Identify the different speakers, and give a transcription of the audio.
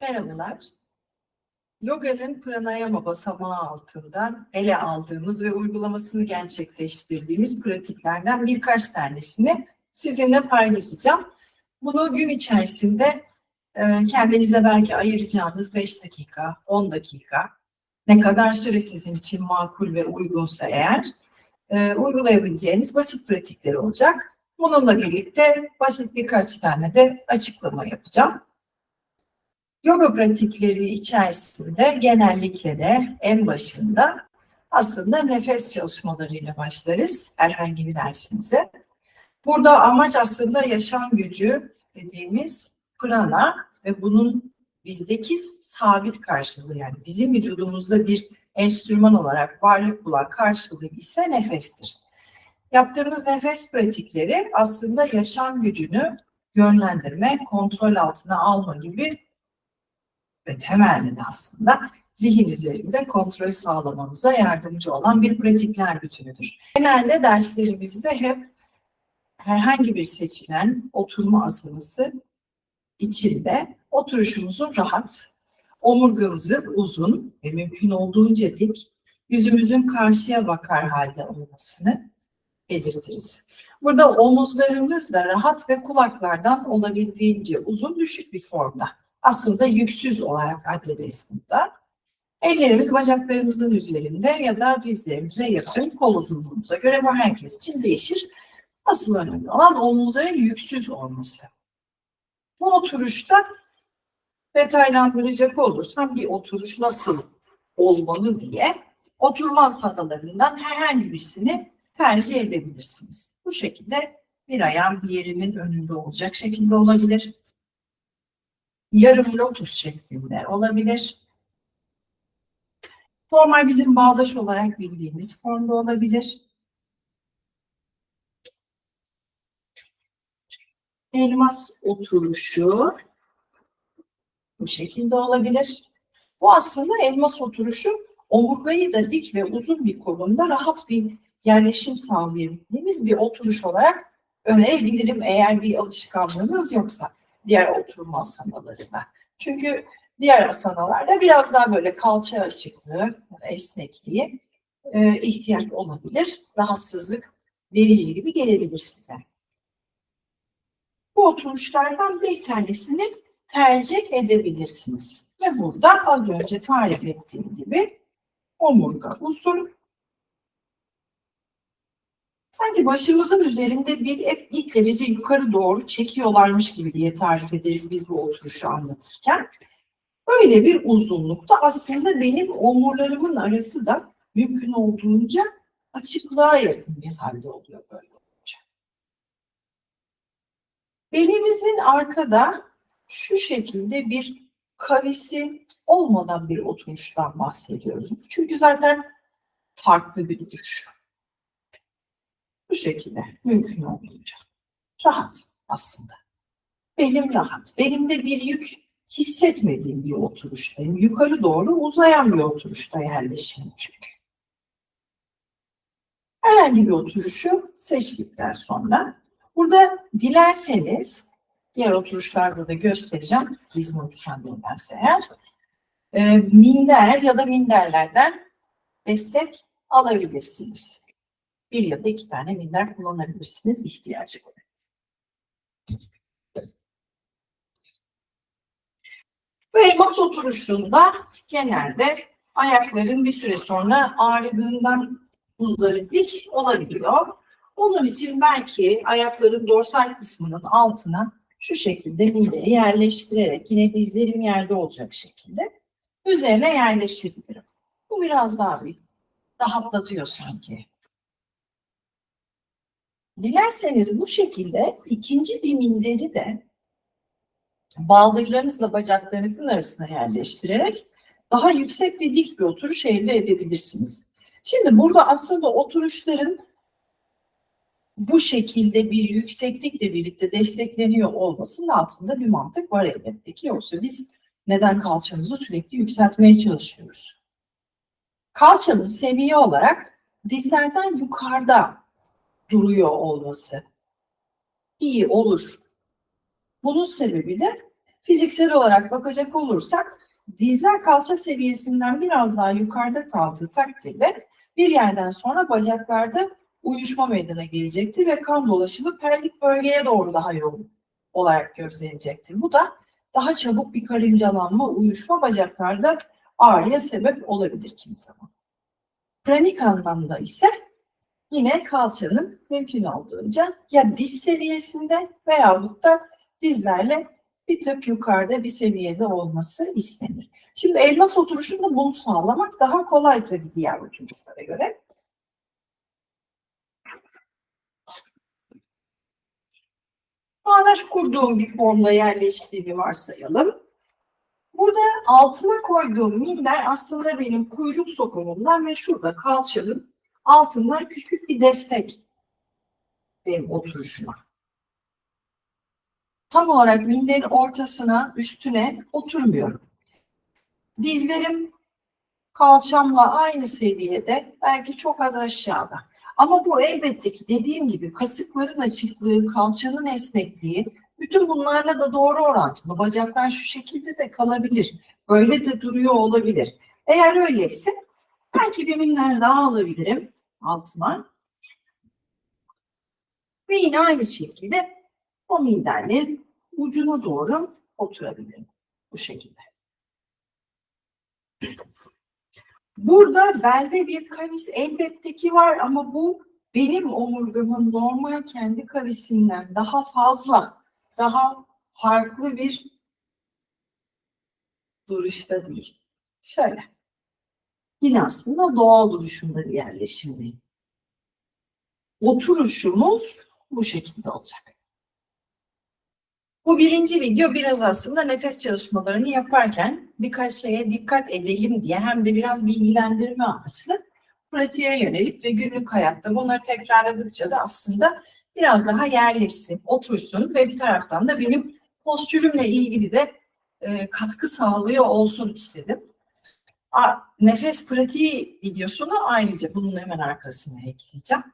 Speaker 1: Merhabalar. Yoga'nın pranayama basamağı altında ele aldığımız ve uygulamasını gerçekleştirdiğimiz pratiklerden birkaç tanesini sizinle paylaşacağım. Bunu gün içerisinde e, kendinize belki ayıracağınız 5 dakika, 10 dakika, ne kadar süre sizin için makul ve uygunsa eğer e, uygulayabileceğiniz basit pratikler olacak. Bununla birlikte basit birkaç tane de açıklama yapacağım. Yoga pratikleri içerisinde genellikle de en başında aslında nefes çalışmalarıyla başlarız herhangi bir dersimize. Burada amaç aslında yaşam gücü dediğimiz prana ve bunun bizdeki sabit karşılığı yani bizim vücudumuzda bir enstrüman olarak varlık bulan karşılığı ise nefestir. Yaptığımız nefes pratikleri aslında yaşam gücünü yönlendirme, kontrol altına alma gibi ve temelde de aslında zihin üzerinde kontrol sağlamamıza yardımcı olan bir pratikler bütünüdür. Genelde derslerimizde hep herhangi bir seçilen oturma asaması içinde oturuşumuzun rahat, omurgamızın uzun ve mümkün olduğunca dik, yüzümüzün karşıya bakar halde olmasını belirtiriz. Burada omuzlarımız da rahat ve kulaklardan olabildiğince uzun düşük bir formda. Aslında yüksüz olarak addederiz burada. Ellerimiz bacaklarımızın üzerinde ya da dizlerimize yakın kol uzunluğumuza göre bu herkes için değişir. Asıl önemli olan omuzların yüksüz olması. Bu oturuşta detaylandıracak olursam bir oturuş nasıl olmalı diye oturma asanalarından herhangi birisini tercih edebilirsiniz. Bu şekilde bir ayağın diğerinin önünde olacak şekilde olabilir. Yarım lotus şeklinde olabilir. Normal bizim bağdaş olarak bildiğimiz formda olabilir. Elmas oturuşu bu şekilde olabilir. Bu aslında elmas oturuşu omurgayı da dik ve uzun bir kolunda rahat bir yerleşim sağlayabildiğimiz bir oturuş olarak önerebilirim eğer bir alışkanlığınız yoksa diğer oturma asanalarına. Çünkü diğer asanalarda biraz daha böyle kalça açıklığı, esnekliği e, ihtiyaç olabilir. Rahatsızlık verici gibi gelebilir size. Bu oturuşlardan bir tanesini tercih edebilirsiniz. Ve burada az önce tarif ettiğim gibi omurga uzun, sanki başımızın üzerinde bir hep iple bizi yukarı doğru çekiyorlarmış gibi diye tarif ederiz biz bu oturuşu anlatırken. Böyle bir uzunlukta aslında benim omurlarımın arası da mümkün olduğunca açıklığa yakın bir halde oluyor böyle olunca. Belimizin arkada şu şekilde bir kavisi olmadan bir oturuştan bahsediyoruz. Çünkü zaten farklı bir duruş. Bu şekilde mümkün olduğunca. Rahat aslında. Belim rahat. Belimde bir yük hissetmediğim bir oturuştayım. Yukarı doğru uzayan bir oturuşta yerleşim çünkü. Herhangi bir oturuşu seçtikten sonra burada dilerseniz diğer oturuşlarda da göstereceğim. Müsaade ederse eğer. E, minder ya da minderlerden destek alabilirsiniz bir ya da iki tane minder kullanabilirsiniz ihtiyacı göre. Bu elmas oturuşunda genelde ayakların bir süre sonra ağrıdığından buzları dik olabiliyor. Onun için belki ayakların dorsal kısmının altına şu şekilde mideyi yerleştirerek yine dizlerim yerde olacak şekilde üzerine yerleştirebilirim. Bu biraz daha bir rahatlatıyor sanki Dilerseniz bu şekilde ikinci bir minderi de baldırlarınızla bacaklarınızın arasına yerleştirerek daha yüksek ve dik bir oturuş elde edebilirsiniz. Şimdi burada aslında oturuşların bu şekilde bir yükseklikle birlikte destekleniyor olmasının altında bir mantık var elbette ki. Yoksa biz neden kalçamızı sürekli yükseltmeye çalışıyoruz? Kalçanın seviye olarak dizlerden yukarıda duruyor olması iyi olur. Bunun sebebi de Fiziksel olarak bakacak olursak dizler kalça seviyesinden biraz daha yukarıda kaldığı takdirde bir yerden sonra bacaklarda uyuşma meydana gelecektir ve kan dolaşımı pelvik bölgeye doğru daha yoğun olarak gözlenecektir. Bu da daha çabuk bir karıncalanma, uyuşma bacaklarda ağrıya sebep olabilir kimi zaman. Kronik anlamda ise yine kalçanın mümkün olduğunca ya diz seviyesinde veyahut da dizlerle bir tık yukarıda bir seviyede olması istenir. Şimdi elmas oturuşunda bunu sağlamak daha kolay tabii diğer oturuşlara göre. Bağdaş kurduğum bir formda yerleştiğini varsayalım. Burada altıma koyduğum minder aslında benim kuyruk sokumumdan ve şurada kalçanın altından küçük bir destek benim oturuşuma. Tam olarak minderin ortasına, üstüne oturmuyorum. Dizlerim kalçamla aynı seviyede, belki çok az aşağıda. Ama bu elbette ki dediğim gibi kasıkların açıklığı, kalçanın esnekliği, bütün bunlarla da doğru orantılı. Bacaklar şu şekilde de kalabilir. Böyle de duruyor olabilir. Eğer öyleyse belki bir minder daha alabilirim altıma. Ve yine aynı şekilde o minderlerin ucuna doğru oturabilirim. Bu şekilde. Burada belde bir kavis elbette ki var ama bu benim omurgamın normal kendi kavisinden daha fazla, daha farklı bir duruşta değil. Şöyle. Yine aslında doğal duruşunda bir yerleşimdeyim. Oturuşumuz bu şekilde olacak. Bu birinci video biraz aslında nefes çalışmalarını yaparken birkaç şeye dikkat edelim diye hem de biraz bilgilendirme amaçlı pratiğe yönelik ve günlük hayatta bunları tekrarladıkça da aslında biraz daha yerleşsin, otursun ve bir taraftan da benim postürümle ilgili de e, katkı sağlıyor olsun istedim. Nefes pratiği videosunu ayrıca bunun hemen arkasına ekleyeceğim.